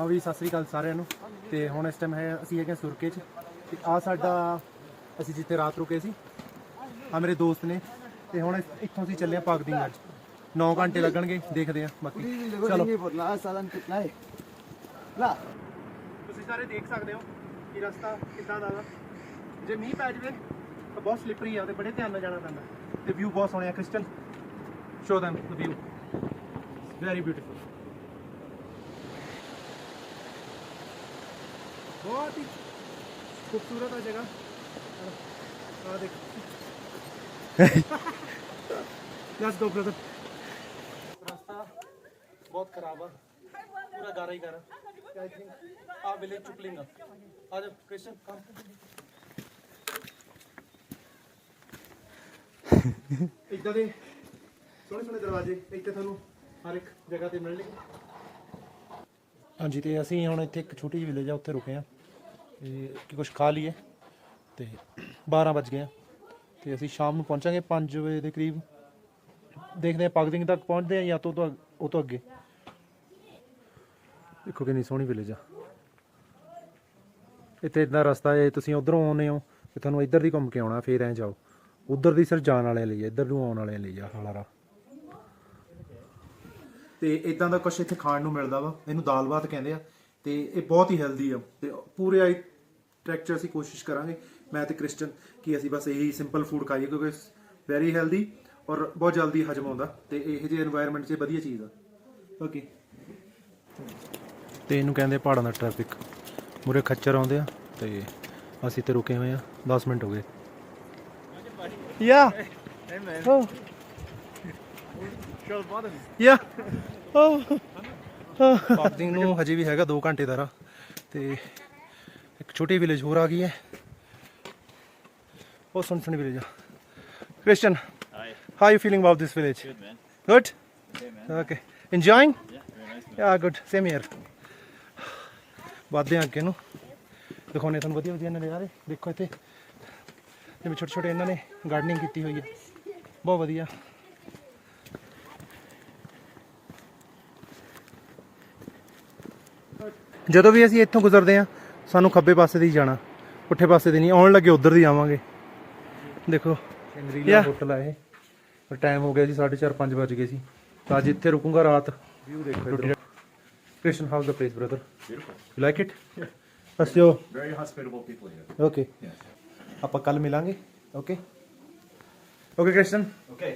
ਹਾਂ ਵੀ ਸਤਿ ਸ੍ਰੀ ਅਕਾਲ ਸਾਰਿਆਂ ਨੂੰ। ਤੇ ਹੁਣ ਇਸ ਟਾਈਮ ਹੈ ਅਸੀਂ ਹੈਗੇ ਹਾਂ ਸੁਰਕੇ 'ਚ। ਤੇ ਆ ਸਾਡਾ ਅਸੀਂ ਜਿੱਥੇ ਰਾਤ ਰੁਕੇ ਸੀ ਆ ਮੇਰੇ ਦੋਸਤ ਨੇ। ਤੇ ਹੁਣ ਇੱਥੋਂ ਅਸੀਂ ਚੱਲੇ ਆ ਪਾਕਦਿੰਗ ਅੱਜ 9 ਘੰਟੇ ਲੱਗਣਗੇ ਦੇਖਦੇ ਆ ਬਾਕੀ। ਚਲੋ। ਤੁਸੀਂ ਸਾਰੇ ਦੇਖ ਸਕਦੇ ਹੋ ਕਿ ਰਸਤਾ ਕਿੱਦਾਂ ਦਾ ਵਾ। ਜੇ ਮੀਂਹ ਪੈ ਜਵੇ ਤਾਂ ਬਹੁਤ ਸਲਿਪਰੀ ਆ ਤੇ ਬੜੇ ਧਿਆਨ ਨਾਲ ਜਾਣਾ ਪੈਂਦਾ। ਤੇ ਵਿਊ ਬਹੁਤ ਸੋਹਣੇ ਆ Crystal. Show them the view very beautiful ਬਹੁਤ ਹੀ ਖੂਬਸੂਰਤ ਆ ਜਗ੍ਹਾ। ਆ ਦੇਖ। ਲੈਟਸ ਗੋ ਬ੍ਰਦਰ ਰਸਤਾ ਬਹੁਤ ਖਰਾਬ ਆ। ਪੂਰਾ ਗਾਰਾ ਹੀ ਗਾਰਾ। ਆਈ ਥਿੰਕ ਆ ਵਿਲੇਜ ਚੁਪਲਿੰਗ ਆ। ਜਾ, ਕ੍ਰਿਸ਼ਨ ਕਮ ਇਦਾਂ ਦੇ ਸੋਹਣੇ ਸੋਹਣੇ ਦਰਵਾਜ਼ੇ, ਇੱਥੇ ਤੁਹਾਨੂੰ ਹਰ ਇੱਕ ਜਗ੍ਹਾ ਤੇ ਮਿਲਣਗੇ। ਹਾਂਜੀ, ਤੇ ਅਸੀਂ ਹੁਣ ਇੱਥੇ ਇੱਕ ਛੋਟੀ ਜਿਹੀ ਵਿਲੇਜ ਆ, ਉੱਥੇ ਰੁਕੇ ਆ। ਤੇ ਕਿ ਕੁਝ ਖਾ ਲਈਏ ਤੇ 12 ਵੱਜ ਗਏ ਆ। ਤੇ ਅਸੀਂ ਸ਼ਾਮ ਨੂੰ ਪਹੁੰਚਾਂਗੇ 5 ਵਜੇ ਦੇ ਕਰੀਬ। ਦੇਖਦੇ ਆ ਪਗਦਿੰਗ ਤੱਕ ਪਹੁੰਚਦੇ ਆ ਜਾਂ ਤੋਂ ਤੋਂ ਉਹ ਤੋਂ ਅੱਗੇ। ਦੇਖੋ ਕਿੰਨੀ ਸੋਹਣੀ ਵਿਲੇਜ ਆ। ਇੱਥੇ ਇਦਾਂ ਰਸਤਾ ਹੈ ਤੁਸੀਂ ਉਧਰੋਂ ਆਉਨੇ ਹੋ ਤੇ ਤੁਹਾਨੂੰ ਇੱਧਰ ਦੀ ਘੁੰਮ ਕੇ ਆਉਣਾ ਫੇਰ ਐ ਜਾਓ। ਉਧਰ ਦੀ ਸਿਰ ਜਾਣ ਵਾਲਿਆਂ ਲਈ ਆ, ਇੱਧਰ ਨੂੰ ਆਉਣ ਵਾਲਿਆਂ ਲਈ ਆ ਹਾਲਾ ਤੇ ਇਦਾਂ ਦਾ ਕੁਝ ਇੱਥੇ ਖਾਣ ਨੂੰ ਮਿਲਦਾ ਵਾ। ਇਹਨੂੰ ਦਾਲ ਬਾਤ ਕਹਿੰਦੇ ਆ। ਤੇ ਇਹ ਬਹੁਤ ਹੀ ਹੈਲਦੀ ਆ। ਤੇ ਪੂਰੇ ਆਈ ਟਰੈਕ ਅਸੀਂ ਕੋਸ਼ਿਸ਼ ਕਰਾਂਗੇ ਮੈਂ ਤੇ ਕ੍ਰਿਸਚਨ ਕਿ ਅਸੀਂ ਬਸ ਇਹੀ ਸਿੰਪਲ ਫੂਡ ਖਾਈਏ ਕਿਉਂਕਿ ਵੈਰੀ ਹੈਲਦੀ ਔਰ ਬਹੁਤ ਜਲਦੀ ਹਜਮ ਆਉਂਦਾ ਤੇ ਇਹ ਜਿਹੇ এনवायरमेंट 'ਚ ਵਧੀਆ ਚੀਜ਼ ਆ। ਓਕੇ ਤੇ ਇਹਨੂੰ ਕਹਿੰਦੇ ਪਹਾੜਾਂ ਦਾ ਟ੍ਰੈਫਿਕ ਮੁਰੇ ਖੱਚਰ ਆਉਂਦੇ ਆ ਤੇ ਅਸੀਂ ਤੇ ਰੁਕੇ ਹੋਏ ਆ। 10 ਮਿੰਟ ਹੋ ਗਏ। ਯਾ। Hey man. Oh. Show the parking ਨੂੰ ਹਜੇ ਵੀ ਹੈਗਾ 2 ਘੰਟੇ ਦਾ ਰਾਹ ਤੇ ਇੱਕ ਛੋਟੀ ਵਿਲੇਜ ਹੋਰ ਆ ਗਈ ਹੈ। ਉਹ ਸੁਣ ਸੁਣੀ ਵਿਲੇਜ ਆ। Christian Hi. how are you feeling about this village? Good man. good? Okay, man. okay. Enjoying? Yeah, very nice. yeah good. Same here ਵੱਧਦੇ ਹਾਂ ਅੱਗੇ ਨੂੰ। ਦਿਖਾਉਣੇ ਤੁਹਾਨੂੰ ਵਧੀਆ ਵਧੀਆ ਨਜ਼ਾਰੇ। ਦੇਖੋ ਇੱਥੇ। ਜਿਵੇਂ ਛੋਟੇ ਛੋਟੇ ਇਹਨਾਂ ਨੇ ਗਾਰਡਨਿੰਗ ਕੀਤੀ ਹੋਈ ਹੈ। ਬਹੁਤ ਵਧੀਆ। ਜਦੋਂ ਵੀ ਅਸੀਂ ਇੱਥੋਂ ਗੁਜ਼ਰਦੇ ਹਾਂ ਸਾਨੂੰ ਖੱਬੇ ਪਾਸੇ ਦੀ ਜਾਣਾ ਪੁੱਠੇ ਪਾਸੇ ਦੀ ਨਹੀਂ ਆਉਣ ਲੱਗੇ ਉਧਰ ਦੀ ਆਵਾਂਗੇ। ਦੇਖੋ ਇੰਦਰੀਲਾ ਹੋਟਲ ਆ ਇਹ। ਪਰ ਟਾਈਮ ਹੋ ਗਿਆ ਜੀ 4:30 5 ਵਜ ਗਏ ਸੀ। ਤਾਂ ਅੱਜ ਇੱਥੇ ਰੁਕੂੰਗਾ ਰਾਤ। ਵਿਊ ਦੇਖੋ ਇੱਧਰ। Krishan house the place brother. You like it ਅਸਿਓ Very hospitable people here. Okay. ਆਪਾਂ ਕੱਲ ਮਿਲਾਂਗੇ। Okay okay Krishan Okay.